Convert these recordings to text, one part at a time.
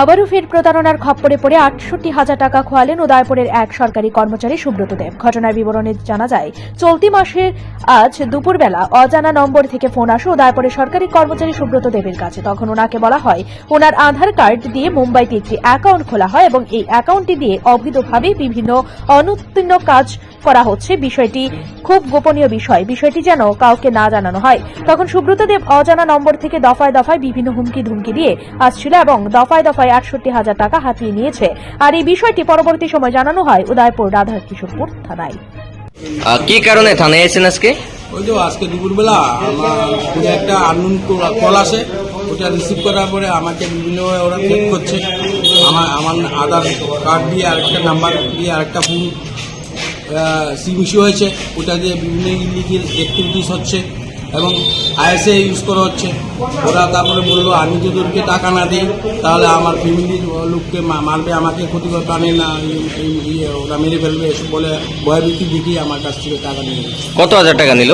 আবারও ফের প্রতারণার খপ্পরে পড়ে আটষট্টি হাজার টাকা খোয়ালেন উদয়পুরের এক সরকারি কর্মচারী সুব্রত দেব। ঘটনার বিবরণে জানা যায়, চলতি মাসের আজ দুপুরবেলা অজানা নম্বর থেকে ফোন আসে উদয়পুরের সরকারি কর্মচারী সুব্রত দেবের কাছে। তখন ওনাকে বলা হয়, ওনার আধার কার্ড দিয়ে মুম্বাইতে একটি অ্যাকাউন্ট খোলা হয় এবং এই অ্যাকাউন্টটি দিয়ে অবৈধভাবে বিভিন্ন অনুত্তীর্ণ কাজ করা হচ্ছে। বিষয়টি খুব গোপনীয় বিষয়। বিষয়টি যেন কাউকে না জানানো হয়। তখন সুব্রত দেব অজানা নম্বর থেকে দফায় দফায় বিভিন্ন হুমকি ধুমকি দিয়ে আসছিল এবং দফায় দফায় আটষট্টি হাজার টাকা হাতিয়ে নিয়েছে। আর এই বিষয়টি পরবর্তী সময় জানানো হয় উদয়পুর রাধা কিশোরপুর থানায়। কি কারণে থানায় এসেছেন আজকে? ওই তো আজকে দুপুরবেলা আমার একটা আননোন কল আসে। ওটা রিসিভ করার পরে আমাকে বিভিন্নভাবে ওরা চেক করছে। আমার আমার আধার কার্ড দিয়ে আরেকটা নাম্বার দিয়ে আরেকটা ফোন ইস্যু হয়েছে ওটা দিয়ে বিভিন্ন ইলিগেল অ্যাক্টিভিটিস হচ্ছে এবং আইএসএ ইউজ করা হচ্ছে। ওরা তারপরে বলল আমি যদি ওদেরকে টাকা না দিই তাহলে আমার ফ্যামিলির লোককে মারবে আমাকে ক্ষতিকর প্রাণে না ওরা মেরে ফেলবে এসব বলে ভয়ভীতি দেখিয়ে আমার কাছ থেকে টাকা নিয়ে কত হাজার টাকা নিল?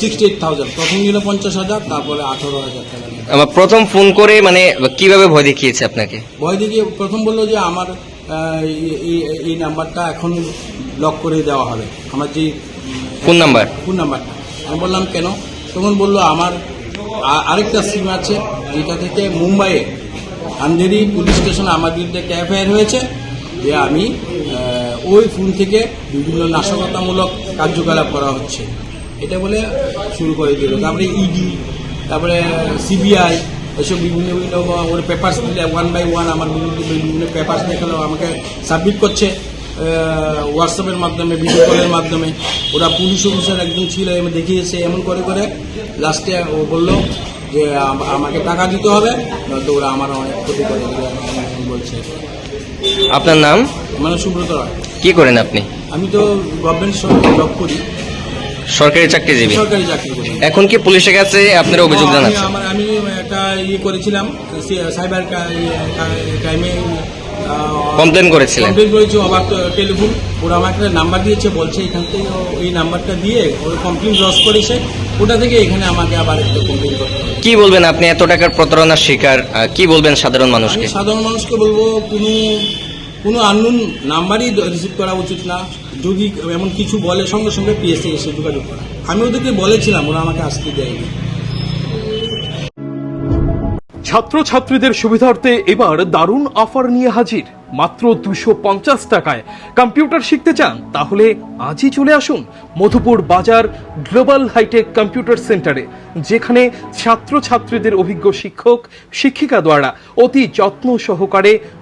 সিক্সটি এইট থাউজেন্ড প্রথম নিল পঞ্চাশ হাজার তারপরে আঠারো হাজার টাকা আমার প্রথম ফোন করে মানে কীভাবে ভয় দেখিয়েছে আপনাকে? ভয় দেখিয়ে প্রথম বলল যে আমার এই- নাম্বারটা এখন লক করে দেওয়া হবে। আমার যে কোন নাম্বার? ফোন নাম্বারটা? আমি বললাম কেন? তখন বলল আমার আরেকটা সিম আছে যেটা থেকে মুম্বাইয়ে। আন্ধেরি পুলিশ স্টেশনে আমার বিরুদ্ধে একটা এফআইআর হয়েছে। যে আমি ওই ফোন থেকে বিভিন্ন নাশকতামূলক কার্যকলাপ করা হচ্ছে। এটা বলে শুরু করে দিল। তারপরে ইডি তারপরে সিবিআই এসব বিভিন্ন বিভিন্ন ওর পেপার্স দিলে ওয়ান বাই ওয়ান আমার বিরুদ্ধে বিভিন্ন পেপার্স দেখাল আমাকে সাবমিট করছে হোয়াটসঅ্যাপের মাধ্যমে ভিডিও কলের মাধ্যমে। ওরা পুলিশ অফিসার একজন ছিল এমন দেখিয়েছে এমন করে করে লাস্টে ও বলল যে আমাকে টাকা দিতে হবে নয়তো ওরা আমার অনেক ক্ষতি করে বলছে। আপনার নাম? মানে সুব্রত রায়। কি করেন আপনি? আমি তো গভর্নমেন্ট জব করি। সরকারি চাকরিজীবী সরকারি চাকরি করি এখন কি পুলিশের কাছে আপনার অভিযোগ আমি- জানাচ্ছেন আমার আমি একটা ইয়ে করেছিলাম সাইবার ক্রাইমে কমপ্লেন করেছিলেন। কমপ্লেন করেছি অবাক টেলিফোন। ওরা আমাকে একটা নাম্বার দিয়েছে বলছে এখান থেকে এই নাম্বারটা দিয়ে ওর কমপ্লেন লস করেছে। ওটা থেকে এখানে আমাকে আবার একটা কমপ্লেন করতে। কি বলবেন আপনি? এত টাকার প্রতারণার শিকার কি বলবেন সাধারণ মানুষকে? সাধারণ মানুষকে বলব কোনো কোনো আননোন নাম্বারই রিসিভ করা উচিত না। যদি এমন কিছু বলে, সঙ্গে সঙ্গে পিএসসি এসে যোগাযোগ করা। আমি ওদেরকে বলেছিলাম, ওরা আমাকে আসতে দেয়নি। ছাত্রছাত্রীদের সুবিধার্থে এবার দারুণ অফার নিয়ে হাজির। মাত্র দুশো পঞ্চাশ টাকায়। কম্পিউটার শিখতে চান, তাহলে আজই চলে আসুন মধুপুর বাজার গ্লোবাল হাইটেক কম্পিউটার সেন্টারে, যেখানে ছাত্রছাত্রীদের অভিজ্ঞ শিক্ষক, শিক্ষিকা দ্বারা অতি যত্ন সহকারে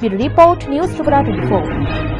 bureau report news Tripura twenty